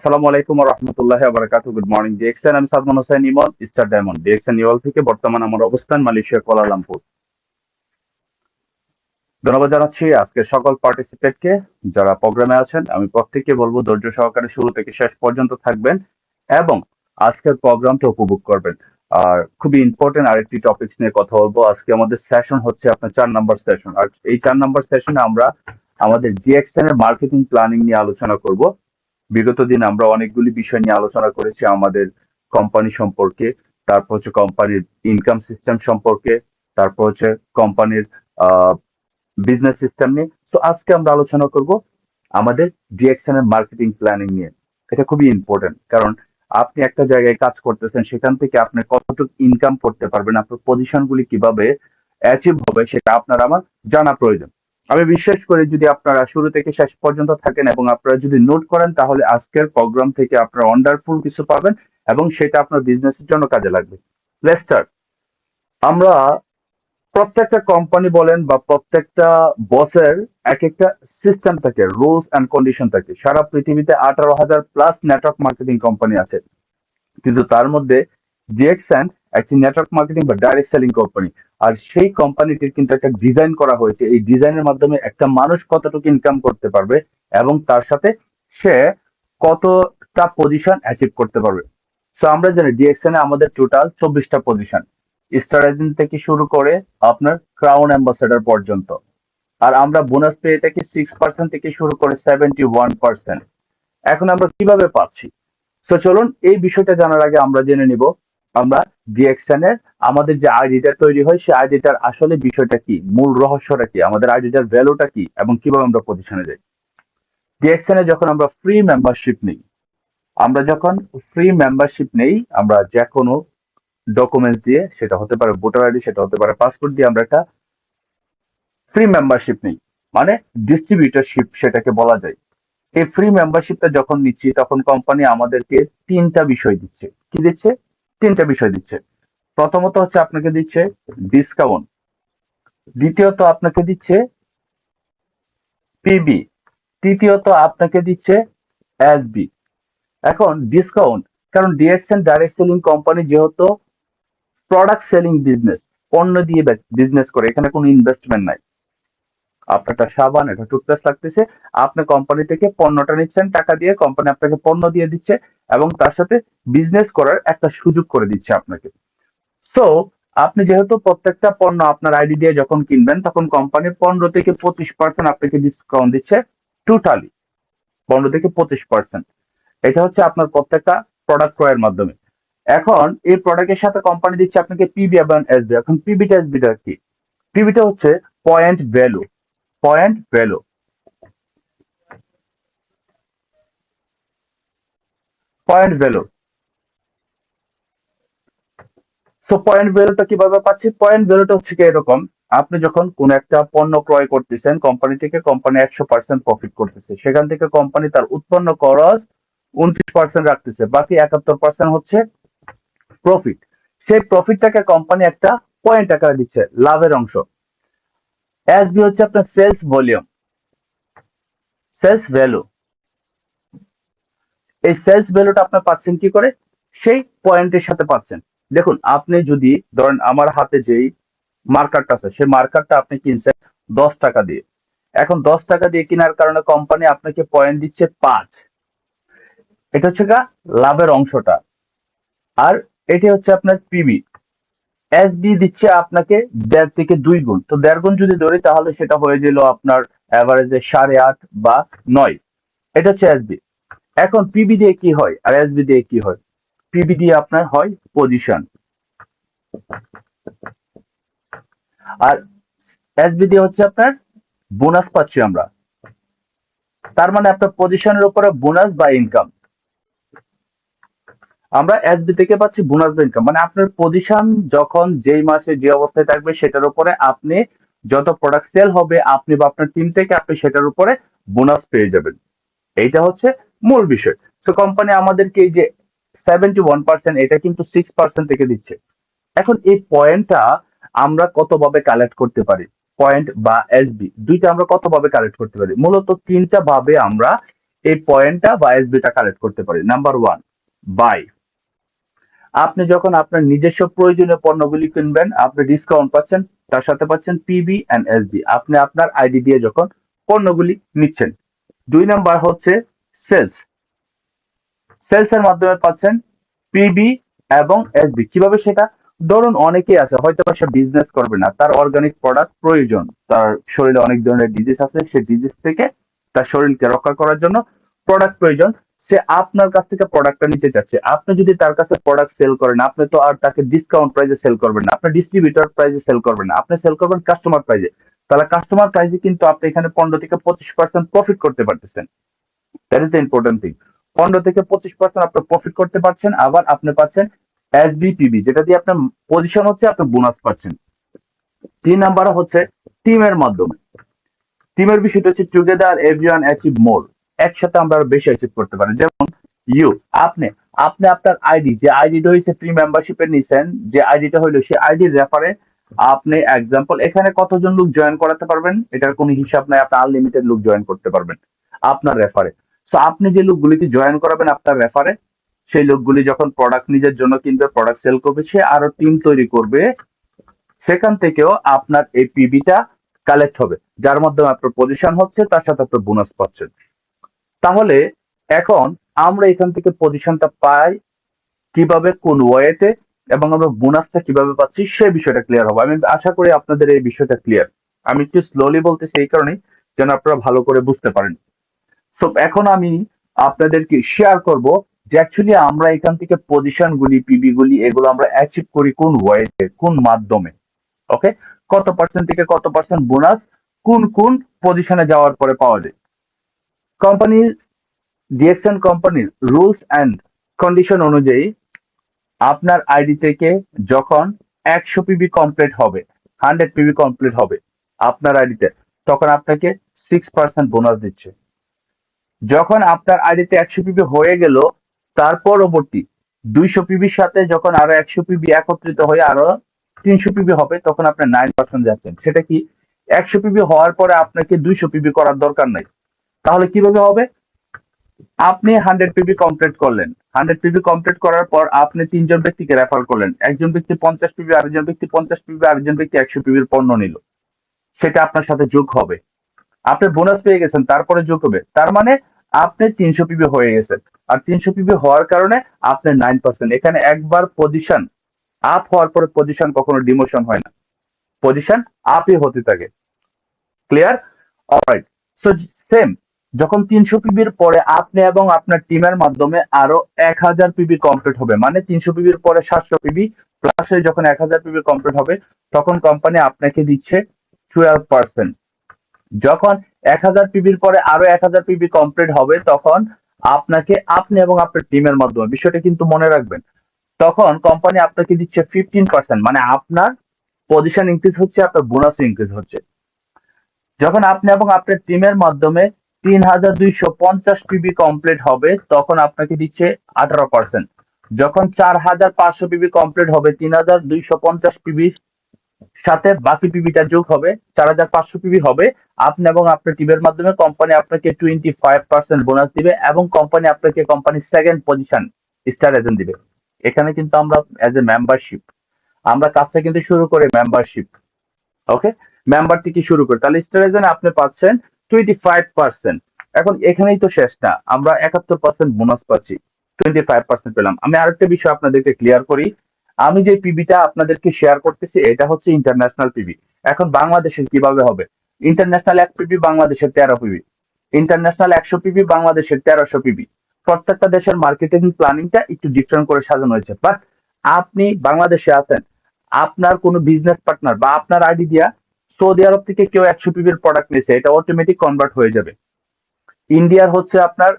আসসালামু আলাইকুম রাহমাতুল্লাহি ওয়া বারাকাতুহু। গুড মর্নিং ডিএক্সএন আমি Sadman Hossain Emon star diamond DXN নিউল থেকে বর্তমান আমার অবস্থান, মালয়েশিয়া, কুয়ালালামপুর। ধন্যবাদ জানাচ্ছি আজকে সকল পার্টিসিপেটকে যারা প্রোগ্রামে আছেন। আমি প্রত্যেককে বলব, ধৈর্য সহকারে শুরু থেকে শেষ পর্যন্ত থাকবেন এবং আজকের প্রোগ্রামটা উপভোগ করবেন। আর খুবই ইম্পর্টেন্ট আরেকটি টপিকস নিয়ে কথা বলব। আজকে আমাদের সেশন হচ্ছে আপনার চার নাম্বার সেশন আর এই চার নাম্বার সেশনে আমরা আমাদের জিএক্সএন এর মার্কেটিং প্ল্যানিং নিয়ে আলোচনা করব। বিগত দিন আমরা অনেকগুলি বিষয় নিয়ে আলোচনা করেছি আমাদের কোম্পানি সম্পর্কে, তারপর হচ্ছে কোম্পানির ইনকাম সিস্টেম সম্পর্কে, তারপর হচ্ছে কোম্পানির বিজনেস সিস্টেম নিয়ে। সো আজকে আমরা আলোচনা করব আমাদের ডিএক্সএন এর মার্কেটিং প্ল্যানিং নিয়ে। এটা খুবই ইম্পর্টেন্ট কারণ আপনি একটা জায়গায় কাজ করতেছেন, সেখান থেকে আপনি কতটুকু ইনকাম করতে পারবেন, আপনার পজিশনগুলি কীভাবে অ্যাচিভ হবে, সেটা আপনার আমার জানা প্রয়োজন। আমি বিশ্বাস করি যদি আপনারা শুরু থেকে শেষ পর্যন্ত থাকেন এবং আপনারা যদি নোট করেন, তাহলে আজকের প্রোগ্রাম থেকে আপনারা ওয়ান্ডারফুল কিছু পাবেন এবং সেটা আপনার বিজনেসের জন্য কাজে লাগবে। লেস্টার আমরা প্রত্যেকটা কোম্পানি বলেন বা প্রত্যেকটা বসের এক একটা সিস্টেম থাকে রুলস অ্যান্ড কন্ডিশন থাকে। সারা পৃথিবীতে আঠারো হাজার প্লাস নেটওয়ার্ক মার্কেটিং কোম্পানি আছে। কিন্তু তার মধ্যে জিএক্সএন একটি নেটওয়ার্ক মার্কেটিং বা ডাইরেক্ট সেলিং কোম্পানি আর সেই কোম্পানিটির কিন্তু একটা ডিজাইন করা হয়েছে। এই ডিজাইনের মাধ্যমে একটা মানুষ কতটুকু ইনকাম করতে পারবে এবং তার সাথে সে কতটা পজিশন অ্যাচিভ করতে পারবে। সো আমরা জানি ডিএক্সএন এ আমাদের টোটাল চব্বিশটা পজিশন স্টার থেকে শুরু করে আপনার ক্রাউন অ্যাম্বাসেডার পর্যন্ত। আর আমরা বোনাস পেয়ে থাকি সিক্স পার্সেন্ট থেকে শুরু করে সেভেন্টি ওয়ান পার্সেন্ট এখন আমরা কীভাবে পাচ্ছি? সো চলুন এই বিষয়টা জানার আগে আমরা জেনে নিব আমরা ডিএক্সএন এর আমাদের যে আইডিটা তৈরি হয়, সেই আইডিটার আসলে বিষয়টা কি? মূল রহস্যটা কি? আমাদের আইডিটার ভ্যালুটা কি? এবং কীভাবে আমরা পজিশনে যাই? ডিএক্সএন যখন আমরা ফ্রি মেম্বারশিপ নিই, আমরা যখন ফ্রি মেম্বারশিপ নেই, আমরা যে কোনো ডকুমেন্টস দিয়ে, সেটা হতে পারে ভোটার আইডি সেটা হতে পারে পাসপোর্ট দিয়ে আমরা একটা ফ্রি মেম্বারশিপ নেই। মানে ডিস্ট্রিবিউটরশিপ সেটাকে বলা যায়। এই ফ্রি মেম্বারশিপটা যখন নিচ্ছি, তখন কোম্পানি আমাদেরকে তিনটা বিষয় দিচ্ছে। কি দিচ্ছে? তিনটা বিষয় দিচ্ছে। প্রথমত হচ্ছে আপনাকে দিচ্ছে ডিসকাউন্ট দ্বিতীয়ত আপনাকে দিচ্ছে পিবি তৃতীয়ত আপনাকে দিচ্ছে এসবি এখন ডিসকাউন্ট কারণ ডিএক্সএন ডাইরেক্ট সেলিং কোম্পানি যেহেতু প্রোডাক্ট সেলিং বিজনেস পণ্য দিয়ে বিজনেস করে, এখানে কোনো ইনভেস্টমেন্ট নাই। আপনারটা সাবান, এটা টুথপেস্ট লাগতেছে। আপনি কোম্পানি থেকে পণ্যটা নিচ্ছেন, টাকা দিয়ে কোম্পানি আপনাকে পণ্য দিয়ে দিচ্ছে এবং তার সাথে বিজনেস করার একটা সুযোগ করে দিচ্ছে আপনাকে। সো আপনি যেহেতু প্রত্যেকটা পণ্য আপনার আইডি দিয়ে যখন কিনবেন, তখন কোম্পানি পনেরো থেকে পঁচিশ পার্সেন্ট আপনাকে ডিসকাউন্ট দিচ্ছে টোটালি পনেরো থেকে পঁচিশ পার্সেন্ট এটা হচ্ছে আপনার প্রত্যেকটা প্রোডাক্ট ক্রয়ের মাধ্যমে। এখন এই প্রোডাক্টের সাথে কোম্পানি দিচ্ছে আপনাকে পিবি এবং এসবি এখন পিবিটা এসবিটা কি? পিবিটা হচ্ছে point value point value point value so point ভ্যালুটা কীভাবে পাচ্ছি? পয়েন্ট ভ্যালুটা হচ্ছে কি এরকম, আপনি যখন কোন একটা পণ্য ক্রয় করতেছেন কোম্পানি থেকে কোম্পানি একশো পার্সেন্ট প্রফিট করতেছে, সেখান থেকে কোম্পানি তার উৎপন্ন খরচ উনত্রিশ পার্সেন্ট রাখতেছে, বাকি একাত্তর পার্সেন্ট হচ্ছে প্রফিট সেই প্রফিটটাকে কোম্পানি একটা পয়েন্ট আকারে দিচ্ছে, লাভের অংশ। এসবি হচ্ছে আপনার সেলস ভলিউম সেলস ভ্যালু এই সেলস ভ্যালুটা আপনার পাচ্ছেন কি করে? সেই পয়েন্টের সাথে পাচ্ছেন। দেখুন, আপনি যদি ধরেন আমার হাতে যেই মার্কারটা আছে, সেই মার্কারটা আপনি কিনছেন দশ টাকা দিয়ে। এখন দশ টাকা দিয়ে কেনার কারণে কোম্পানি আপনাকে পয়েন্ট দিচ্ছে পাঁচ। এটা হচ্ছে লাভের অংশটা। আর এটি হচ্ছে আপনার পিবি এস বি দিচ্ছে আপনাকে দেড় থেকে দুই গুণ। তো দেড় গুণ যদি ধরি, তাহলে সেটা হয়ে গেল আপনার অ্যাভারেজে সাড়ে আট বা নয়। এটা হচ্ছে এসবি এখন পিবি দিয়ে কি হয়? আর এসবি দিয়ে কি হয়? পিবি দিয়ে আপনার হয় পজিশন আর এসবি দিয়ে হচ্ছে আপনার বোনাস পাচ্ছি আমরা। তার মানে আপনার পজিশনের উপরে বোনাস বা ইনকাম আমরা এসবি থেকে পাচ্ছি বোনাস ইনকাম মানে আপনার পজিশন যখন যেই মাসে যে অবস্থায় থাকবে সেটার উপরে আপনি যত প্রোডাক্ট সেল হবে, আপনি বা আপনার টিম থেকে আপনি সেটার উপরে বোনাস পেয়ে যাবেন। এইটা হচ্ছে মূল বিষয়। তো কোম্পানি আমাদেরকে এই যে সেভেন্টি ওয়ান পার্সেন্ট এটা কিন্তু সিক্স পার্সেন্ট থেকে দিচ্ছে। এখন এই পয়েন্টটা আমরা কতভাবে কালেক্ট করতে পারি? পয়েন্ট বা এসবি দুইটা আমরা কতভাবে কালেক্ট করতে পারি? মূলত তিনটা ভাবে আমরা এই পয়েন্টটা বা এস এসবিটা কালেক্ট করতে পারি। নাম্বার ওয়ান বাই আপনি যখন আপনার নিজস্ব প্রয়োজনীয় পণ্যগুলি কিনবেন, আপনি ডিসকাউন্ট পাচ্ছেন, তার সাথে পাচ্ছেন পিবি এন্ড এসবি আপনি আপনার আইডি দিয়ে যখন পণ্যগুলি নিচ্ছেন। দুই নাম্বার হচ্ছে সেলস সেলস এর মাধ্যমে পাচ্ছেন পিবি এবং এসবি কীভাবে সেটা? ধরুন অনেকেই আছে, হয়তো সে বিজনেস করবে না, তার অর্গানিক প্রোডাক্ট প্রয়োজন। তার শরীরে অনেক ধরনের ডিজিজ আছে সেই ডিজিজ থেকে তার শরীরকে রক্ষা করার জন্য প্রোডাক্ট প্রয়োজন। সে আপনার কাছ থেকে প্রোডাক্টটা নিতে চাচ্ছে। আপনি যদি তার কাছে প্রোডাক্ট সেল করেন, আপনি তো আর তাকে ডিসকাউন্ট প্রাইসে সেল করবেন না। আপনি ডিস্ট্রিবিউটর প্রাইসে সেল করবেন না। আপনি সেল করবেন কাস্টমার প্রাইসে তাহলে কাস্টমার প্রাইসে কিন্তু আপনি এখানে পনেরো থেকে পঁচিশ পার্সেন্ট প্রফিট করতে পারতেছেন। That is the important thing পনেরো থেকে পঁচিশ পার্সেন্ট আপনি প্রফিট করতে পারছেন, আবার আপনি পাচ্ছেন এসবিপিবি যেটা দিয়ে আপনার পজিশন হচ্ছে, আপনি বোনাস পাচ্ছেন। তিন নাম্বার হচ্ছে টিমের মাধ্যমে। টিমের বিষয়টা হচ্ছে টুগেদার এভরিওয়ান অ্যাচিভ মোর একসাথে আমরা বেশি অ্যাচিভ করতে পারি। যেমন ইউ আপনি আপনি আপনার আইডি যে আইডিটা হয়েছে ফ্রি মেম্বারশিপের নিছেন, যে আইডিটা হইল সেই আইডির রেফারে আপনি এক্সাম্পল এখানে কতজন লোক জয়েন করাতে পারবেন? এটার কোনো হিসাব নাই, আপনি আনলিমিটেড লোক জয়েন করতে পারবেন, আপনার রেফারে সো আপনি যে লোকগুলিকে জয়েন করাবেন আপনার রেফারে সেই লোকগুলি যখন প্রোডাক্ট নিজের জন্য কিনবে প্রোডাক্ট সেল করবে, সে আরও টিম তৈরি করবে, সেখান থেকেও আপনার এই পিবিটা কালেক্ট হবে। যার মাধ্যমে আপনার পজিশন হচ্ছে, তার সাথে আপনার বোনাস পাচ্ছেন। তাহলে এখন আমরা এখান থেকে পজিশনটা পাই কীভাবে, কোন ওয়েতে এবং আমরা বোনাসটা কীভাবে পাচ্ছি সেই বিষয়টা ক্লিয়ার হবে। আমি আশা করি আপনাদের এই বিষয়টা ক্লিয়ার আমি একটু স্লোলি বলতেছি এই কারণেই যেন আপনারা ভালো করে বুঝতে পারেন। সো এখন আমি আপনাদেরকে শেয়ার করব যে অ্যাকচুয়ালি আমরা এখান থেকে পজিশন গুলি পিবি গুলি, এগুলো আমরা অ্যাচিভ করি কোন ওয়েতে কোন মাধ্যমে। ওকে কত পার্সেন্ট থেকে কত পার্সেন্ট বোনাস কোন কোন পজিশনে যাওয়ার পরে পাওয়া যায়? কোম্পানির, ডিএক্সএন কোম্পানির রুলস অ্যান্ড কন্ডিশন অনুযায়ী আপনার আইডি থেকে যখন একশো পিবি কমপ্লিট হবে, হান্ড্রেড পিবি কমপ্লিট হবে আপনার আইডিতে, তখন আপনাকে সিক্স পার্সেন্ট বোনাস দিচ্ছে। যখন আপনার আইডিতে একশো পিবি হয়ে গেল, তার পরবর্তী দুইশো পিবির সাথে যখন আরও একশো পিবি একত্রিত হয়ে আরও তিনশো পিবি হবে, তখন আপনার নাইন পার্সেন্ট যাচ্ছেন। সেটা কি, একশো পিবি হওয়ার পরে আপনাকে দুইশো পিবি করার দরকার নাই। তাহলে কীভাবে হবে? আপনি হান্ড্রেড পিবি কমপ্লিট করলেন। হান্ড্রেড পিবি কমপ্লিট করার পর আপনি তিনজন ব্যক্তিকে রেফার করলেন। একজন ব্যক্তি পঞ্চাশ পিবি আরেকজন ব্যক্তি পঞ্চাশ পিবি আরেকজন ব্যক্তি একশো পিবির পণ্য নিল। সেটা আপনার সাথে যোগ হবে। আপনি বোনাস পেয়ে গেছেন, তারপরে যোগ হবে। তার মানে আপনি তিনশো পিবি হয়ে গেছেন। আর তিনশো পিবি হওয়ার কারণে আপনি নাইন পার্সেন্ট এখানে একবার পজিশন আপ হওয়ার পরে পজিশন কখনো ডিমোশন হয় না। পজিশন আপই হতে থাকে। ক্লিয়ার অলরাইট সো সেম যখন তিনশো পিবির পরে আপনি এবং আপনার টিমের মাধ্যমে আরও এক হাজার পিবি কমপ্লিট হবে মানে তিনশো পিবির পরে সাতশো পিবি প্লাস হয়ে যখন এক হাজার পিবি কমপ্লিট হবে, তখন কোম্পানি আপনাকে দিচ্ছে টুয়েলভ পার্সেন্ট যখন এক হাজার পিবির পরে আরও এক হাজার পিবি কমপ্লিট হবে, তখন আপনাকে, আপনি এবং আপনার টিমের মাধ্যমে, বিষয়টা কিন্তু মনে রাখবেন, তখন কোম্পানি আপনাকে দিচ্ছে ফিফটিন পার্সেন্ট মানে আপনার পজিশন ইনক্রিজ হচ্ছে, আপনার বোনাস ইনক্রিজ হচ্ছে। যখন আপনি এবং আপনার টিমের মাধ্যমে তিন হাজার দুইশো পঞ্চাশ পিবি কমপ্লিট হবে, তখন আপনাকে দিচ্ছে আঠারো পার্সেন্ট যখন চার হাজার পাঁচশো পিবি কমপ্লিট হবে তিন হাজার পঞ্চাশ সাথে বাকি পিবিটা যোগ হবে চার হাজার পাঁচশো পিবি হবে। আপনি এবং আপনার টিমের মাধ্যমে কোম্পানি আপনাকে টোয়েন্টি ফাইভ পার্সেন্ট বোনাস দিবে এবং কোম্পানি আপনাকে কোম্পানির সেকেন্ড পজিশন স্টার এজেন্ট দিবে। এখানে কিন্তু আমরা অ্যাজ এ মেম্বারশিপ আমরা কাজটা কিন্তু শুরু করে মেম্বারশিপ ওকে মেম্বার থেকে শুরু করে। তাহলে স্টার এজেন্ট আপনি পাচ্ছেন টোয়েন্টি ফাইভ পার্সেন্ট এখন এখানেই তো শেষ না আমরা একাত্তর পার্সেন্ট বোনাস পাচ্ছি। টোয়েন্টি ফাইভ পার্সেন্ট পেলাম। আমি আরেকটা বিষয় আপনাদেরকে ক্লিয়ার করি। আমি যে পিবিটা আপনাদেরকে শেয়ার করতেছি, এটা হচ্ছে ইন্টারন্যাশনাল পিবি এখন বাংলাদেশের কীভাবে হবে? ইন্টারন্যাশনাল এক পিবি বাংলাদেশের তেরো পিবি ইন্টারন্যাশনাল একশো পিবি বাংলাদেশের তেরোশো পিবি প্রত্যেকটা দেশের মার্কেটিং প্ল্যানিংটা একটু ডিফারেন্ট করে সাজানো হয়েছে। বাট আপনি বাংলাদেশে আছেন, আপনার কোনো বিজনেস পার্টনার বা আপনার আইডি দিয়া সৌদি আরব থেকে কেউ একশো পিবির প্রোডাক্ট নিয়েছে এটা অটোমেটিক কনভার্ট হয়ে যাবে। ইন্ডিয়ার হচ্ছে আপনার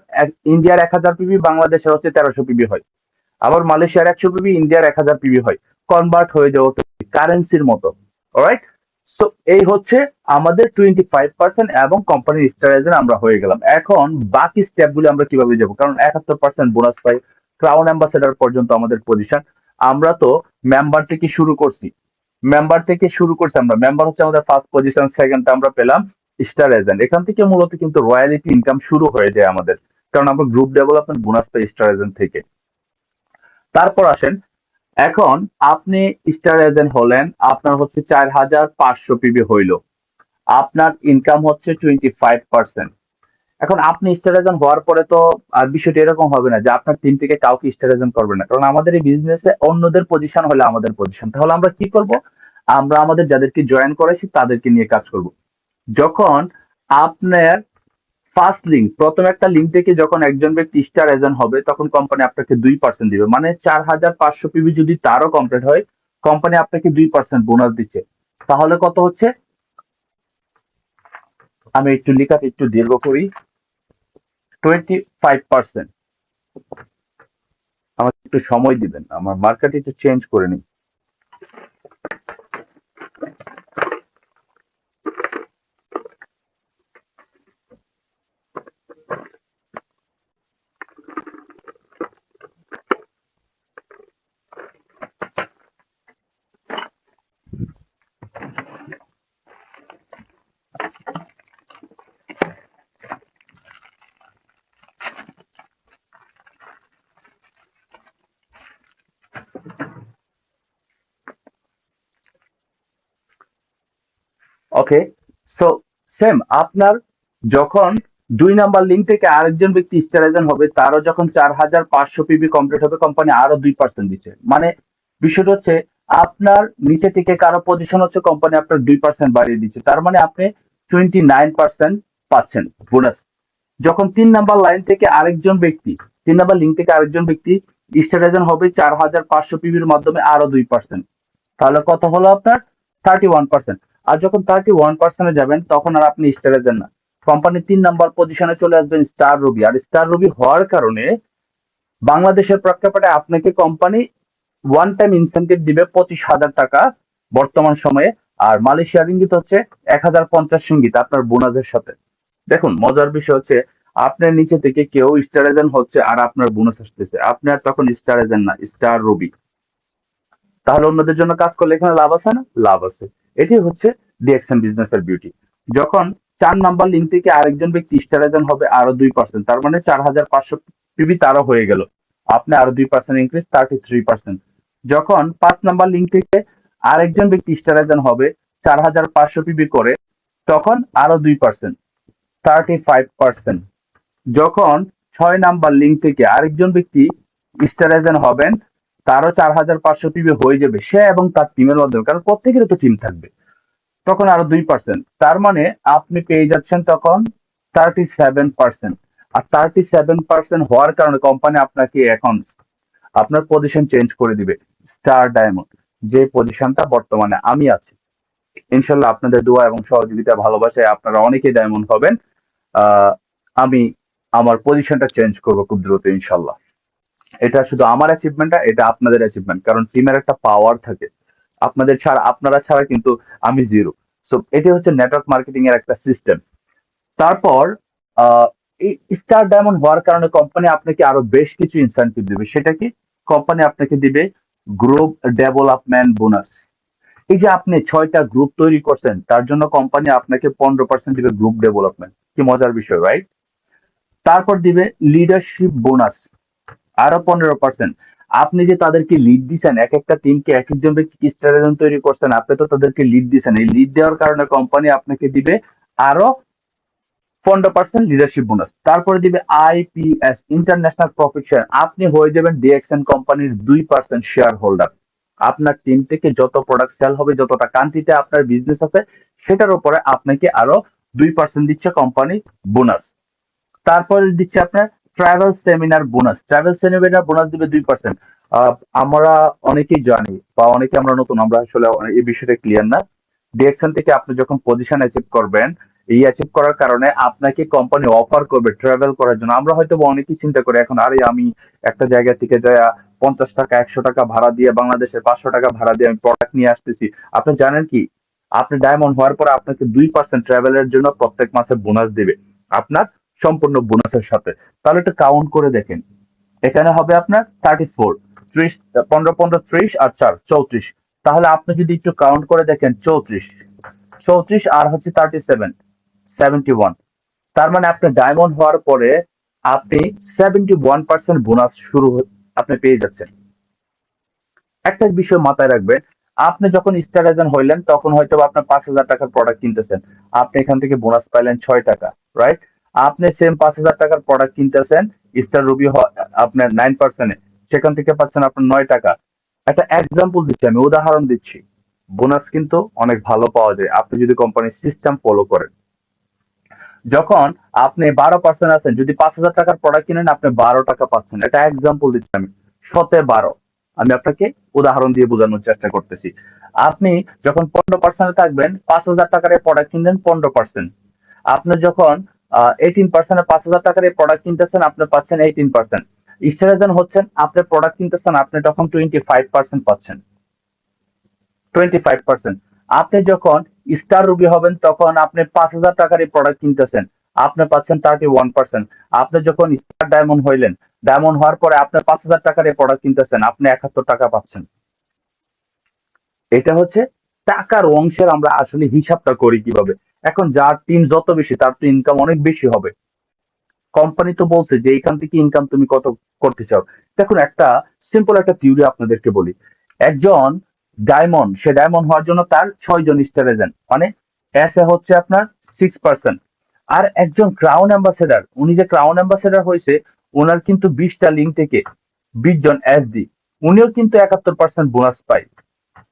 ইন্ডিয়ার এক হাজার পিবি বাংলাদেশের হচ্ছে তেরোশো পিবি হয়। আবার মালয়েশিয়ার একশো পিবি ইন্ডিয়ার এক হাজার পিবি হয়। কনভার্ট হয়ে যাবে কারেন্সির মতো রাইট সো এই হচ্ছে আমাদের টোয়েন্টি ফাইভ পার্সেন্ট এবং কোম্পানির স্টারাইজের আমরা হয়ে গেলাম। এখন বাকি স্টেপগুলো আমরা কীভাবে যাব? কারণ একাত্তর পার্সেন্ট বোনাস পাই ক্রাউন অ্যাম্বাসেডার পর্যন্ত আমাদের পজিশন আমরা তো মেম্বার থেকে শুরু করছি? মেম্বার থেকে শুরু করছি আমরা। মেম্বার হচ্ছে আমাদের ফার্স্ট পজিশন সেকেন্ড আমরা পেলাম স্টার এজেন্ট এখান থেকে মূলত কিন্তু রয়্যালিটি ইনকাম শুরু হয়ে যায় আমাদের। কারণ আমরা গ্রুপ ডেভেলপমেন্ট বোনাস পাই স্টার এজেন্ট থেকে। তারপর আসেন, এখন আপনি স্টার এজেন্ট হলেন, আপনার হচ্ছে চার হাজার পাঁচশো পিবি হইল। আপনার ইনকাম হচ্ছে টোয়েন্টি ফাইভ পার্সেন্ট এখন আপনি স্টার এজেন্ট হওয়ার পরে তো, আর বিষয়টা এরকম হবে না যে আপনার টিম থেকে কাউকে স্টার এজেন্ট করবে না। কারণ আমাদের এই বিজনেসে অন্যদের পজিশন হলে আমাদের পজিশন তাহলে আমরা কি করব? আমরা আমাদের যাদেরকে জয়েন করেছি তাদেরকে নিয়ে কাজ করব। যখন আপনার ফার্স্ট লিঙ্ক প্রথম একটা লিঙ্ক থেকে যখন একজন ব্যক্তি স্টার এজেন্ট হবে, তখন কোম্পানি আপনাকে দুই পার্সেন্ট দিবে। মানে চার হাজার পাঁচশো পিবি যদি তারও কমপ্লিট হয় কোম্পানি আপনাকে দুই পার্সেন্ট বোনাস দিচ্ছে। তাহলে কত হচ্ছে? আমি একটু লেখাতে একটু দীর্ঘ করি। টোয়েন্টি ফাইভ পার্সেন্ট আমাকে একটু সময় দিবেন আমার মার্কেট একটু চেঞ্জ করে নিই। ওকে সো সেম আপনার যখন দুই নাম্বার লিঙ্ক থেকে আরেকজন ব্যক্তি স্টার এজেন্ট হবে, তারও যখন চার হাজার পাঁচশো পিবি কমপ্লিট হবে কোম্পানি আরও দুই পার্সেন্ট দিচ্ছে। মানে বিষয়টা হচ্ছে, আপনার নিচে থেকে কারও পজিশন হচ্ছে কোম্পানি আপনার দুই পার্সেন্ট বাড়িয়ে দিচ্ছে। তার মানে আপনি টোয়েন্টি নাইন পার্সেন্ট পাচ্ছেন বোনাস যখন তিন নাম্বার লাইন থেকে আরেকজন ব্যক্তি, তিন নাম্বার লিঙ্ক থেকে আরেকজন ব্যক্তি স্টার হবে চার হাজার পাঁচশো পিবির মাধ্যমে আরও দুই পার্সেন্ট তাহলে কত হলো আপনার? থার্টি ওয়ান পার্সেন্ট আর যখন থার্টি ওয়ান পার্সেন্টে যাবেন, তখন আর আপনি স্টার না। কোম্পানি তিন নাম্বার পজিশনে চলে আসবেন স্টার রবি আর স্টার রবি হওয়ার কারণে বাংলাদেশের প্রেক্ষাপটে আপনাকে কোম্পানি ওয়ান টাইম ইনসেন্টিভ দিবে পঁচিশ হাজার টাকা বর্তমান সময়ে। আর মালয়েশিয়ার ইঙ্গিত হচ্ছে এক হাজার পঞ্চাশ ইঙ্গিত আপনার বোনাসের সাথে। দেখুন, মজার বিষয় হচ্ছে আপনার নিচে থেকে কেউ স্টার এজেন্ট হচ্ছে আর আপনার বোনাস আসতেছে। আপনি আর তখন স্টার এজেন্ট না স্টার রবি তাহলে অন্যদের জন্য কাজ করলে এখানে লাভ আছে না? লাভ আছে। এটি হচ্ছে ডিএক্সএন বিজনেস এর বিউটি যখন চার নাম্বার লিঙ্ক থেকে আরেকজন ব্যক্তি স্টার এজেন্ট হবে, আরও দুই পার্সেন্ট তার মানে চার হাজার পাঁচশো পিবি তারও হয়ে গেল। আপনি আরও দুই percent increase thirty three percent যখন পাঁচ নাম্বার লিঙ্ক থেকে আরেকজন ব্যক্তি স্টার এজেন্ট হবে, চার হাজার পাঁচশো পিবি করে, তখন আরও দুই পার্সেন্ট থার্টি ফাইভ পার্সেন্ট যখন ছয় নাম্বার লিঙ্ক থেকে আরেকজন ব্যক্তি স্টার এজেন্ট হবেন, তারও চার হাজার পাঁচশো পিবি হয়ে যাবে সে এবং তার টিমের মাধ্যমে কারণ প্রত্যেকের তো টিম থাকবে। তখন আরও দুই পার্সেন্ট তার মানে আপনি পেয়ে যাচ্ছেন তখন থার্টি সেভেন পার্সেন্ট আর থার্টি সেভেন পার্সেন্ট হওয়ার কারণে কোম্পানি আপনাকে এখন আপনার পজিশন চেঞ্জ করে দিবে স্টার ডায়মন্ড যে পজিশনটা বর্তমানে আমি আছি। ইনশাল্লাহ আপনাদের দোয়া এবং সহযোগিতা, ভালোবাসায় আপনারা অনেকেই ডায়মন্ড হবেন। আমি আমার পজিশনটা চেঞ্জ করব খুব দ্রুত, ইনশাল্লাহ। এটা শুধু আমার অ্যাচিভমেন্টটা এটা আপনাদের অ্যাচিভমেন্ট কারণ টিমের একটা পাওয়ার থাকে। আপনাদের ছাড়া, আপনারা ছাড়া কিন্তু আমি জিরো সো এটি হচ্ছে নেটওয়ার্ক মার্কেটিং এর একটা সিস্টেম তারপর এই স্টার ডায়মন্ড হওয়ার কারণে কোম্পানি আপনাকে আরও বেশ কিছু ইনসেন্টিভ দিবে। সেটা কি? কোম্পানি আপনাকে দিবে গ্রুপ ডেভেলপমেন্ট বোনাস এই যে আপনি ছয়টা গ্রুপ তৈরি করছেন, তার জন্য কোম্পানি আপনাকে পনেরো পার্সেন্ট দিবে গ্রুপ ডেভেলপমেন্ট কি মজার বিষয় রাইট তারপর দিবে লিডারশিপ বোনাস আরও পনেরো পার্সেন্ট আপনি যে তাদেরকে লিড দিচ্ছেন এক একটা টিমকে এক একজন ব্যক্তি স্টার এজেন্ট তৈরি করছেন, আপনি তো তাদেরকে লিড দিচ্ছেন এই লিড দেওয়ার কারণে কোম্পানি আপনাকে দিবে আরও পনেরো পার্সেন্ট লিডারশিপ বোনাস তারপরে দিবে আইপিএস ইন্টারন্যাশনাল প্রফিট শেয়ার আপনি হয়ে যাবেন ডিএক্সএন কোম্পানির দুই পার্সেন্ট শেয়ার হোল্ডার আপনার টিম থেকে যত প্রোডাক্ট সেল হবে, যতটা কান্ট্রিতে আপনার বিজনেস আছে, সেটার উপরে আপনাকে আরও দুই পার্সেন্ট দিচ্ছে কোম্পানি বোনাস তারপরে দিচ্ছে আপনার travel seminar bonus travel seminar bonus দিবে দুই পার্সেন্ট আমরা অনেকেই জানি বা অনেকে আমরা নতুন, আমরা আসলে এই বিষয়টা ক্লিয়ার না। ডিএক্সএন থেকে আপনি যখন পজিশন অ্যাচিভ করবেন, এই অ্যাচিভ করার কারণে আপনাকে কোম্পানি অফার করবে ট্রাভেল করার জন্য। আমরা হয়তো অনেকেই চিন্তা করি, এখন আরে আমি একটা জায়গা থেকে যায় পঞ্চাশ টাকা, একশো টাকা ভাড়া দিয়ে বাংলাদেশের পাঁচশো টাকা ভাড়া দিয়ে আমি প্রোডাক্ট নিয়ে আসতেছি। আপনি জানেন কি? আপনি ডায়মন্ড হওয়ার পর আপনাকে দুই পার্সেন্ট ট্রাভেলের জন্য প্রত্যেক মাসে বোনাস দিবে। আপনার সম্পূর্ণ বোনাসের সাথে। তাহলে একটু কাউন্ট করে দেখেন। এখানে হবে আপনার থার্টি ফোর ত্রিশ, পনেরো পনেরো, ত্রিশ আর চার, চৌত্রিশ। তাহলে আপনি যদি একটু কাউন্ট করে দেখেন, চৌত্রিশ। চৌত্রিশ আর হচ্ছে থার্টি সেভেন সেভেন্টি ওয়ান তার মানে আপনি ডায়মন্ড হওয়ার পরে আপনি সেভেন্টি ওয়ান পার্সেন্ট বোনাস শুরু আপনি পেয়ে যাচ্ছেন। একটা বিষয় মাথায় রাখবেন, আপনি যখন স্টার এজেন্ট হইলেন, তখন হয়তো আপনার পাঁচ হাজার টাকার প্রোডাক্ট কিনতেছেন। আপনি এখান থেকে বোনাস পাইলেন ছয় টাকা রাইট আপনি সেম পাঁচ হাজার টাকার প্রোডাক্ট কিনতেছেন স্টার রুবি আপনার নাইন পার্সেন্টে সেখান থেকে পাচ্ছেন আপনার নয় টাকা। একটা এক্সাম্পল দিচ্ছি আমি, উদাহরণ দিচ্ছি। বোনাস কিন্তু অনেক ভালো পাওয়া যায়, আপনি যদি কোম্পানির সিস্টেম ফলো করেন। যখন আপনি বারো পার্সেন্ট আছেন, যদি পাঁচ হাজার টাকার প্রোডাক্ট কিনেন, আপনি বারো টাকা পাচ্ছেন। এটা এক্সাম্পল দিচ্ছি আমি শতে বারো। আমি আপনাকে উদাহরণ দিয়ে বোঝানোর চেষ্টা করতেছি। আপনি যখন পনেরো পার্সেন্টে থাকবেন, পাঁচ হাজার টাকার প্রোডাক্ট কিনলেন, পনেরো পার্সেন্ট আপনি যখন এইটিন পার্সেন্টে পাঁচ হাজার টাকার প্রোডাক্ট কিনতেছেন, আপনি পাচ্ছেন এইটিন পার্সেন্ট হচ্ছেন, আপনি প্রোডাক্ট কিনতেছেন, আপনি তখন টোয়েন্টি ফাইভ পার্সেন্ট পাচ্ছেন। টোয়েন্টি ফাইভ পার্সেন্ট আপনি যখন স্টার হবেন, তখন আপনি পাঁচ হাজার টাকার এই প্রোডাক্ট কিনতেছেন, আপনি পাচ্ছেন থার্টি ওয়ান পার্সেন্ট আপনি যখন স্টার ডায়মন্ড হইলেন ডায়মন্ড হওয়ার পরে আপনি পাঁচ হাজার টাকার এই প্রোডাক্ট কিনতেছেন, আপনি একাত্তর টাকা পাচ্ছেন। এটা হচ্ছে টাকার অংশের আমরা আসলে হিসাবটা করি কীভাবে। এখন যার টিম যত বেশি, তার তো ইনকাম অনেক বেশি হবে। কোম্পানি তো বলছে যে এখান থেকে ইনকাম তুমি কত করতে চাও? দেখুন, একটা সিম্পল একটা থিওরি আপনাদেরকে বলি। একজন ডায়মন্ড সে ডায়মন্ড হওয়ার জন্য তার ছয় জন স্টার এজেন্ট মানে এস এ হচ্ছে আপনার সিক্স পার্সেন্ট আর একজন ক্রাউন অ্যাম্বাসেডার উনি যে ক্রাউন অ্যাম্বাসেডার হয়েছে, ওনার কিন্তু বিশটা লিঙ্ক থেকে বিশ জন এসডি উনিও কিন্তু একাত্তর পার্সেন্ট বোনাস পায়।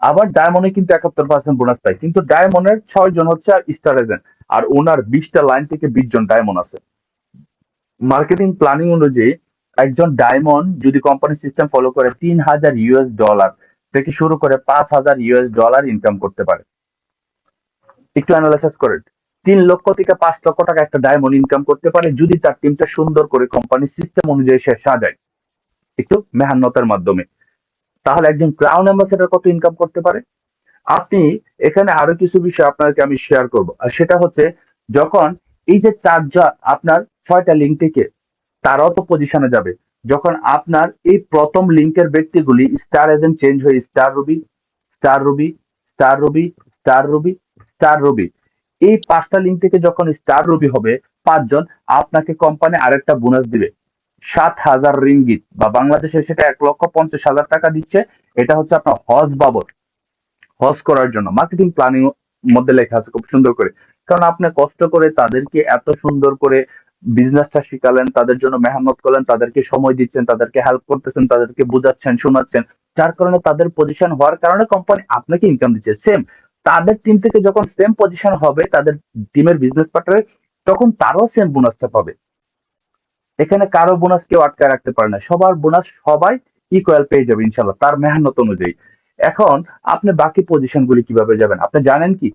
আবার ডায়মন্ডে কিন্তু একাত্তর পার্সেন্ট বোনাস পায়। কিন্তু ডায়মন্ডের ছয় জন হচ্ছে আর স্টার এজেন্ট আর ওনার বিশটা লাইন থেকে বিশ জন ডায়মন্ড আছে। মার্কেটিং প্ল্যানিং অনুযায়ী একজন ডায়মন্ড যদি কোম্পানি সিস্টেম ফলো করে তিন হাজার ইউএস ডলার থেকে শুরু করে পাঁচ হাজার ইউএস ডলার ইনকাম করতে পারে। একটু অ্যানালাইসিস করেন তিন লক্ষ থেকে পাঁচ লক্ষ টাকা একটা ডায়মন্ড ইনকাম করতে পারে যদি তার টিমটা সুন্দর করে কোম্পানি সিস্টেম অনুযায়ী সে সাজায়। একটু মেহান্নতার মাধ্যমে। তাহলে একজন ক্রাউন অ্যাম্বাসেডার কত ইনকাম করতে পারে? আপনি এখানে আরও কিছু বিষয় আপনাকে আমি শেয়ার করব। আর সেটা হচ্ছে, যখন এই যে চারজন, আপনার ছয়টা লিঙ্ক থেকে, তারাও তো পজিশনে যাবে। যখন আপনার এই প্রথম লিঙ্কের ব্যক্তিগুলি স্টার এজেন্ট চেঞ্জ হয়ে star ruby star ruby star ruby star ruby star ruby এই পাঁচটা লিঙ্ক থেকে যখন স্টার রুবি হবে, পাঁচজন আপনাকে কোম্পানি আরেকটা বোনাস দিবে। সাত হাজার রিঙ্গিত বা বাংলাদেশে সেটা এক লক্ষ পঞ্চাশ হাজার টাকা দিচ্ছে। এটা হচ্ছে আপনার হজ বাবদ, হজ করার জন্য। মার্কেটিং প্ল্যানিং মধ্যে লেখা আছে খুব সুন্দর করে। কারণ আপনি কষ্ট করে তাদেরকে এত সুন্দর করে বিজনেসটা শিখালেন, তাদের জন্য মেহনত করলেন, তাদেরকে সময় দিচ্ছেন, তাদেরকে হেল্প করতেছেন, তাদেরকে বুঝাচ্ছেন, শোনাচ্ছেন, যার কারণে তাদের পজিশন হওয়ার কারণে কোম্পানি আপনাকে ইনকাম দিচ্ছে। সেম তাদের টিম থেকে যখন সেম পজিশন হবে, তাদের টিমের বিজনেস পার্টনার তখন তারাও সেম বোনাসটা পাবে। এখানে কারও বোনাস কেউ আটকায় রাখতে পারে না। সবার বোনাস সবাই ইকুয়াল পেয়ে যাবে ইনশাল্লাহ তার মেহনত অনুযায়ী। এখন আপনি বাকি পজিশন গুলি কীভাবে যাবেন? আপনি জানেন কি?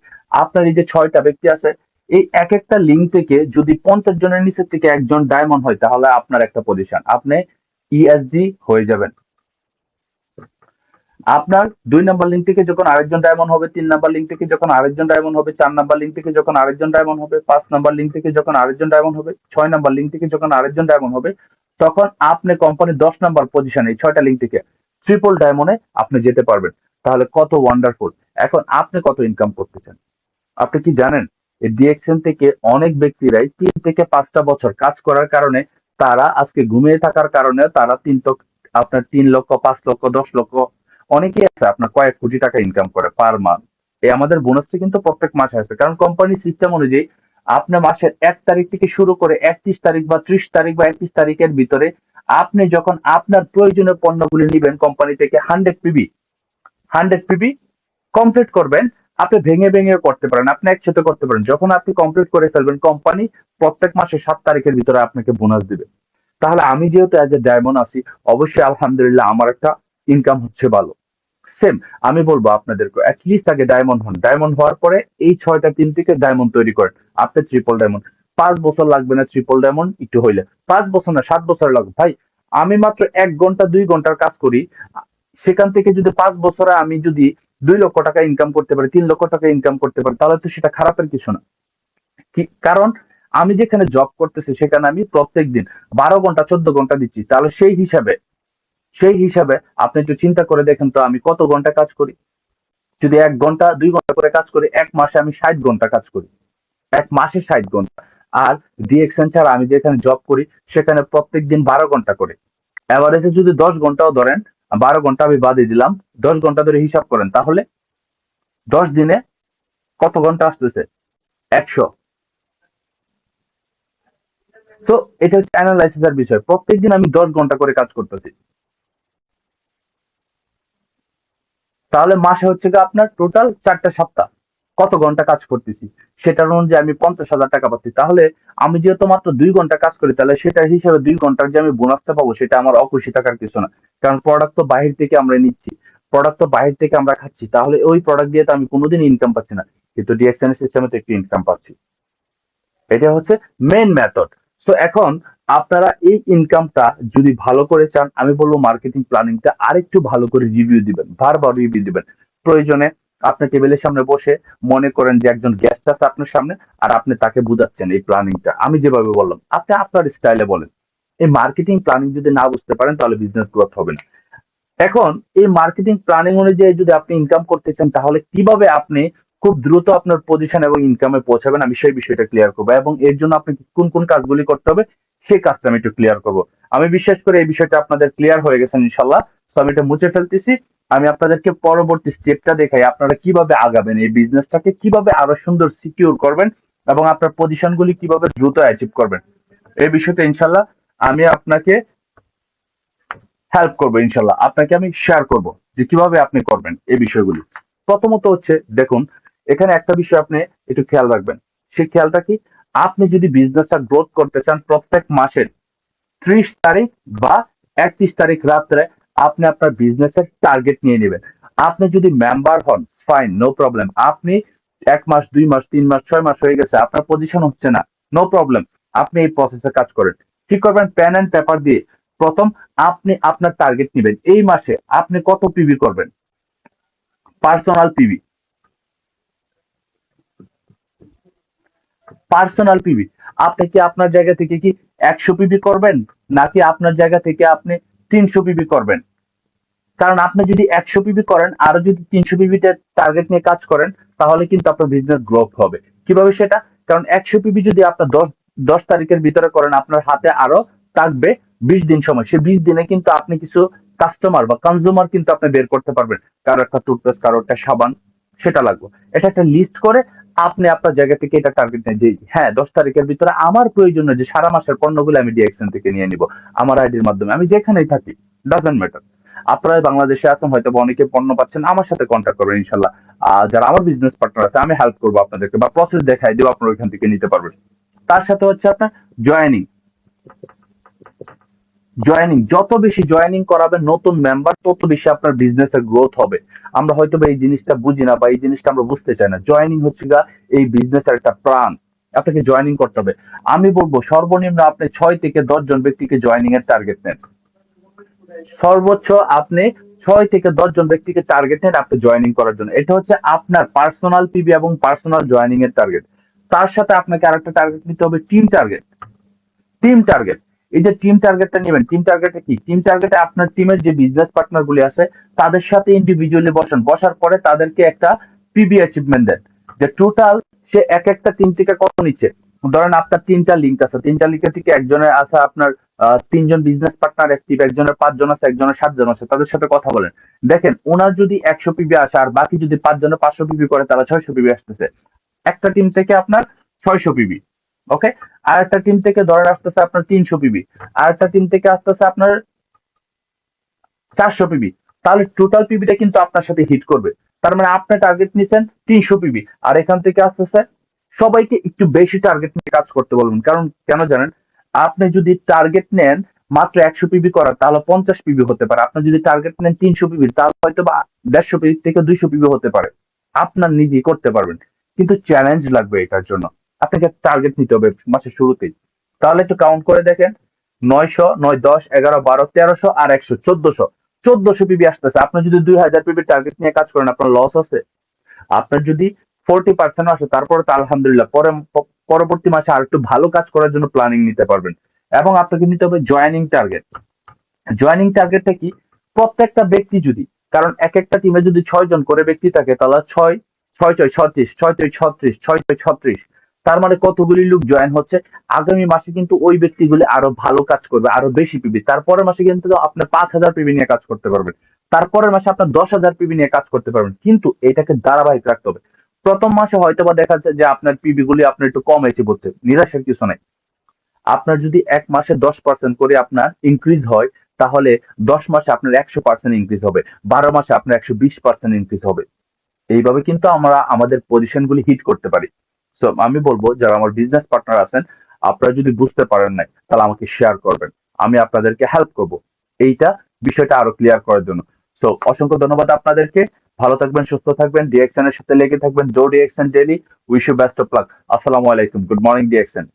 আপনার এই যে ছয়টা ব্যক্তি আছে, এই এক একটা লিঙ্ক থেকে যদি পঞ্চাশ জনের নিচের থেকে একজন ডায়মন্ড হয়, তাহলে আপনার একটা পজিশন আপনি ইএসজি হয়ে যাবেন। আপনার দুই নাম্বার লিঙ্ক থেকে যখন আরেকজন ডায়মন্ড হবে, তিন নাম্বার লিঙ্ক থেকে যখন আরেকজন ডায়মন্ড হবে, চার নাম্বার লিঙ্ক থেকে যখন আরেকজন ডায়মন্ড হবে, পাঁচ নাম্বার লিঙ্ক থেকে যখন আরেকজন ডায়মন্ড হবে, ছয় নাম্বার লিঙ্ক থেকে যখন আরেকজন ডায়মন্ড হবে, তখন আপনি কোম্পানির দশ নাম্বার পজিশনে এই ছয়টা লিঙ্ক থেকে ট্রিপল ডায়মন্ডে আপনি যেতে পারবেন। তাহলে কত ওয়ান্ডারফুল এখন আপনি কত ইনকাম করতে চান? আপনি কি জানেন? এই ডিএক্সএন থেকে অনেক ব্যক্তিরাই তিন থেকে পাঁচটা বছর কাজ করার কারণে তারা আজকে ঘুমিয়ে থাকার কারণে তারা তিন আপনার তিন লক্ষ, পাঁচ লক্ষ, দশ লক্ষ অনেকেই আছে, আপনার কয়েক কোটি টাকা ইনকাম করে পার মান্থ এই আমাদের বোনাসটা কিন্তু প্রত্যেক মাসে আছে কারণ কোম্পানি সিস্টেম অনুযায়ী আপনার মাসের এক তারিখ থেকে শুরু করে একত্রিশ তারিখ বা ত্রিশ তারিখ বা একত্রিশ তারিখের ভিতরে আপনি যখন আপনার প্রয়োজনীয় পণ্যগুলি নিবেন কোম্পানি থেকে hundred PV hundred PV complete করবেন, আপনি ভেঙে ভেঙে করতে পারেন, আপনি একসাথে করতে পারেন। যখন আপনি কমপ্লিট করে ফেলবেন কোম্পানি প্রত্যেক মাসে সাত তারিখের ভিতরে আপনাকে বোনাস দিবে। তাহলে আমি যেহেতু অ্যাজ এ ডায়মন্ড আছি, অবশ্যই আলহামদুলিল্লাহ আমার একটা ইনকাম হচ্ছে ভালো। সেম আমি বলব আপনাদেরকে অ্যাটলিস্ট আগে ডায়মন্ড হন। ডায়মন্ড হওয়ার পরে এই ছয়টা টিম থেকে ডায়মন্ড তৈরি করেন। আপনি ট্রিপল ডায়মন্ড পাঁচ বছর লাগবে না ট্রিপল ডায়মন্ড একটু হইলে। পাঁচ বছর না, সাত বছর লাগবে। ভাই, আমি মাত্র এক ঘণ্টা, দুই ঘণ্টার কাজ করি। সেখান থেকে যদি পাঁচ বছরে আমি যদি দুই লক্ষ টাকা ইনকাম করতে পারি, তিন লক্ষ টাকা ইনকাম করতে পারি, তাহলে তো সেটা খারাপের কিছু না। কারণ আমি যেখানে জব করতেছি, সেখানে আমি প্রত্যেক দিন বারো ঘণ্টা, চোদ্দ ঘণ্টা দিচ্ছি। তাহলে সেই হিসাবে সেই হিসাবে আপনি একটু চিন্তা করে দেখেন তো আমি কত ঘণ্টা কাজ করি? যদি এক ঘণ্টা, দুই ঘণ্টা করে কাজ করি, এক মাসে আমি ষাট ঘণ্টা কাজ করি। এক মাসে ষাট ঘণ্টা। আর ডি এক্সেঞ্চার আমি যেখানে জব করি, সেখানে প্রত্যেক দিন বারো ঘণ্টা করে। অ্যাভারেজে যদি দশ ঘন্টাও ধরেন, বারো ঘণ্টা আমি বাদে দিলাম, দশ ঘণ্টা ধরে হিসাব করেন, তাহলে দশ দিনে কত ঘণ্টা আসতেছে? একশো। তো এটা হচ্ছে অ্যানালাইসিসের বিষয়। প্রত্যেকদিন আমি দশ ঘণ্টা করে কাজ করতেছি। তাহলে মাসে হচ্ছে গিয়ে আপনার টোটাল চারটা সপ্তাহ। কত ঘণ্টা কাজ করতেছি? সেটার অনুযায়ী আমি পঞ্চাশ হাজার টাকা পাচ্ছি। তাহলে আমি যেহেতু মাত্র দুই ঘণ্টা কাজ করি, তাহলে সেটার হিসেবে দুই ঘণ্টার যে আমি বোনাসটা পাবো, সেটা আমার অখুশি টাকার কিছু না। কারণ প্রোডাক্ট তো বাহির থেকে আমরা নিচ্ছি। প্রোডাক্ট তো বাহির থেকে আমরা খাচ্ছি। তাহলে ওই প্রোডাক্ট দিয়ে তো আমি কোনোদিন ইনকাম পাচ্ছি না। কিন্তু ডিএক্সএন সিস্টেমে তো একটু ইনকাম পাচ্ছি। এটা হচ্ছে মেন মেথড সো এখন আপনারা এই ইনকামটা যদি ভালো করে চান, আমি বলব মার্কেটিং প্ল্যানিংটা আরেকটু ভালো করে রিভিউ দিবেন, বারবার রিভিউ দিবেন। প্রয়োজনে আপনি টেবিলের সামনে বসে মনে করেন যে একজন গেস্ট আছে আপনার সামনে আর আপনি তাকে বুঝাচ্ছেন এই প্ল্যানিংটা আমি যেভাবে বললাম, আপনি আপনার স্টাইলে বলেন। এই মার্কেটিং প্ল্যানিং যদি না বুঝতে পারেন, তাহলে বিজনেস গ্রোথ হবে না। এখন এই মার্কেটিং প্ল্যানিং অনুযায়ী যদি আপনি ইনকাম করতে চান, তাহলে কীভাবে আপনি খুব দ্রুত আপনার পজিশন এবং ইনকামে পৌঁছাবেন, আমি সেই বিষয়টা ক্লিয়ার করব। এবং এর জন্য আপনি কোন কোন কাজগুলি করতে হবে সেই কাজটা আমি একটু ক্লিয়ার করব। আমি বিশ্বাস করি এই বিষয়টা আপনাদের ক্লিয়ার হয়ে গেছেন ইনশাল্লাহ। সো আমি এটা মুছে ফেলতেছি। আমি আপনাদেরকে পরবর্তী স্টেপটা দেখাই আপনারা কীভাবে আগাবেন, এই বিজনেসটাকে কীভাবে আরও সুন্দর সিকিউর করবেন এবং আপনার পজিশনগুলি কীভাবে দ্রুত অ্যাচিভ করবেন। এই বিষয়টা ইনশাল্লাহ আমি আপনাকে হেল্প করব ইনশাল্লাহ। আপনাকে আমি শেয়ার করব যে কীভাবে আপনি করবেন এই বিষয়গুলি। প্রথমত হচ্ছে, দেখুন, এখানে একটা বিষয় আপনি একটু খেয়াল রাখবেন। সেই খেয়ালটা কি? আপনি যদি বিজনেসটা গ্রোথ করতে চান প্রত্যেক মাসের ত্রিশ তারিখ বা একত্রিশ তারিখ রাত্রে আপনি আপনার বিজনেসের টার্গেট নিয়ে নেবেন। আপনি যদি মেম্বার হন ফাইন নো প্রবলেম আপনি এক মাস, দুই মাস, তিন মাস, ছয় মাস হয়ে গেছে, আপনার পজিশন হচ্ছে না নো প্রবলেম আপনি এই প্রসেসে কাজ করেন। ঠিক করবেন? পেন অ্যান্ড পেপার দিয়ে প্রথম আপনি আপনার টার্গেট নেবেন। এই মাসে আপনি কত পিবি করবেন? পার্সোনাল পিবি পার্সোনাল পিবি আপনি কি আপনার জায়গা থেকে কি একশো পিবি করবেন? নাকি আপনার জায়গা থেকে আপনি তিনশো পিবি করবেন? কারণ আপনি যদি একশো পিবি করেন, আরও যদি তিনশো পিবিতে টার্গেট নিয়ে কাজ করেন, তাহলে কিন্তু আপনার বিজনেস গ্রোথ হবে। কীভাবে সেটা? কারণ একশো পিবি যদি আপনার দশ দশ তারিখের ভিতরে করেন, আপনার হাতে আরও থাকবে বিশ দিন সময়। সে বিশ দিনে কিন্তু আপনি কিছু কাস্টমার বা কনজিউমার কিন্তু আপনি বের করতে পারবেন। কারও একটা টুথপেস্ট কারও একটা সাবান, সেটা লাগবে। এটা একটা লিস্ট করে আপনি আপনার জায়গা থেকে এটা টার্গেট নেন যে হ্যাঁ দশ তারিখের ভিতরে আমার প্রয়োজন যে সারা মাসের পণ্যগুলো আমি ডিএক্সএন থেকে নিয়ে নিব, আমার আইডির মাধ্যমে। আমি যেখানেই থাকি ডাজেন্ট ম্যাটার আপনারা বাংলাদেশে আছেন হয়তো অনেকে পণ্য পাচ্ছেন, আমার সাথে কন্ট্যাক্ট করবেন ইনশাল্লাহ যারা আমার বিজনেস পার্টনার আছে, আমি হেল্প করব আপনাদেরকে বা প্রসেস দেখাই দেবো, আপনারা ওইখান থেকে নিতে পারবেন। তার সাথে হচ্ছে আপনার জয়েনিং জয়েনিং যত বেশি জয়েনিং করাবেন নতুন মেম্বার তত বেশি আপনার বিজনেসের গ্রোথ হবে। আমরা হয়তো এই জিনিসটা বুঝি না বা এই জিনিসটা আমরা বুঝতে চাই না। জয়েনিং হচ্ছে গা এই বিজনেসের একটা প্রাণ। আপনাকে জয়েনিং করতে হবে। আমি বলব, সর্বনিম্ন আপনি ছয় থেকে দশ জন ব্যক্তিকে জয়েনিং এর টার্গেট নেন। সর্বোচ্চ আপনি ছয় থেকে দশ জন ব্যক্তিকে টার্গেট নেন আপনি জয়েনিং করার জন্য। এটা হচ্ছে আপনার পার্সোনাল পিবি এবং পার্সোনাল জয়েনিং এর টার্গেট তার সাথে আপনাকে আরেকটা টার্গেট নিতে হবে টিম টার্গেট টিম টার্গেট এই যে টিম টার্গেটটা নেবেন টিম টার্গেটে কি? টিম টার্গেটে আপনার টিমের যে বিজনেস পার্টনার গুলি আছে, তাদের সাথে ইন্ডিভিজুয়ালি বসেন। বসার পরে তাদেরকে একটা পিবি অ্যাচিভমেন্ট দেন, যে টোটাল সে এক একটা টিম থেকে কত নিচ্ছে? ধরেন আপনার তিনটা লিঙ্ক আছে, তিনটা লিঙ্কের থেকে একজনের আছে আপনার তিনজন বিজনেস পার্টনার অ্যাক্টিভ একজনের পাঁচজন আছে, একজনের সাতজন আছে, তাদের সাথে কথা বলেন। দেখেন, ওনার যদি একশো পিবি আসে, আর বাকি যদি পাঁচজনের পাঁচশো পিবি করে, তারা ছয়শো পিবি আসতেছে। একটা টিম থেকে আপনার ছয়শো পিবি ওকে আর একটা টিম থেকে ধরে আসতেছে আপনার তিনশো পিবি আর একটা টিম থেকে আসতেছে আপনার চারশো পিবি তাহলে টোটাল পিবিটা কিন্তু আপনার সাথে হিট করবে। তার মানে আপনি টার্গেট নিছেন তিনশো পিবি আর এখান থেকে আসতেছে সবাইকে একটু বেশি টার্গেট নিয়ে কাজ করতে বলবেন কারণ কেন জানেন? আপনি যদি টার্গেট নেন মাত্র একশো পিবি করার, তাহলে পঞ্চাশ পিবি হতে পারে। আপনি যদি টার্গেট নেন তিনশো পিবি তাহলে হয়তো বা দেড়শো পিবি থেকে দুইশো পিবি হতে পারে। আপনার নিজেই করতে পারবেন। কিন্তু চ্যালেঞ্জ লাগবে এটার জন্য। আপনাকে টার্গেট নিতে হবে মাসের শুরুতেই। তাহলে একটু কাউন্ট করে দেখেন। নয়শো, নয় দশ, এগারো, বারো, তেরোশো আর একশো, চোদ্দশো। চোদ্দশো পিবি আসতেছে। আপনি যদি দুই হাজার পিবি টার্গেট নিয়ে কাজ করেন, আপনার লস আছে। আপনার যদি ফোরটি পার্সেন্ট আসে, তারপরে তো আলহামদুলিল্লাহ, পরে, পরবর্তী মাসে আর একটু ভালো কাজ করার জন্য প্ল্যানিং নিতে পারবেন। এবং আপনাকে নিতে হবে জয়েনিং টার্গেট জয়েনিং টার্গেটটা কি? প্রত্যেকটা ব্যক্তি যদি, কারণ এক একটা টিমে যদি ছয় জন করে ব্যক্তি থাকে, তাহলে ছয় ছয় ছয়, ছত্রিশ, ছয় ছয়, ছত্রিশ, ছয় ছয়, ছত্রিশ। তার মানে কতগুলি লোক জয়েন হচ্ছে? আগামী মাসে কিন্তু ওই ব্যক্তিগুলি আরও ভালো কাজ করবে, আরও বেশি পিবি তারপরের মাসে কিন্তু আপনার পাঁচ হাজার পিবি নিয়ে কাজ করতে পারবেন। তারপরের মাসে আপনার দশ হাজার পিবি নিয়ে কাজ করতে পারবেন। কিন্তু এটাকে ধারাবাহিক রাখতে হবে। প্রথম মাসে হয়তো বা দেখা যাচ্ছে যে আপনার পিবি গুলি আপনার একটু কম এসে বলছে নিরাশের কিছু নাই। আপনার যদি এক মাসে দশ পার্সেন্ট করে আপনার ইনক্রিজ হয়, তাহলে দশ মাসে আপনার একশো পার্সেন্ট ইনক্রিজ হবে, বারো মাসে আপনার একশো বিশ পার্সেন্ট ইনক্রিজ হবে। এইভাবে কিন্তু আমরা আমাদের পজিশন গুলি হিট করতে পারি। সো আমি বলব, যারা আমার বিজনেস পার্টনার আছেন, আপনারা যদি বুঝতে পারেন নাই, তাহলে আমাকে শেয়ার করবেন। আমি আপনাদেরকে হেল্প করব। এইটা বিষয়টা আরও ক্লিয়ার করার জন্য। সো অসংখ্য ধন্যবাদ আপনাদেরকে। ভালো থাকবেন, সুস্থ থাকবেন। ডিএক্সএন এর সাথে লেগে থাকবেন। Do DXN daily wish you best of luck আসসালামু আলাইকুম। Good morning DXN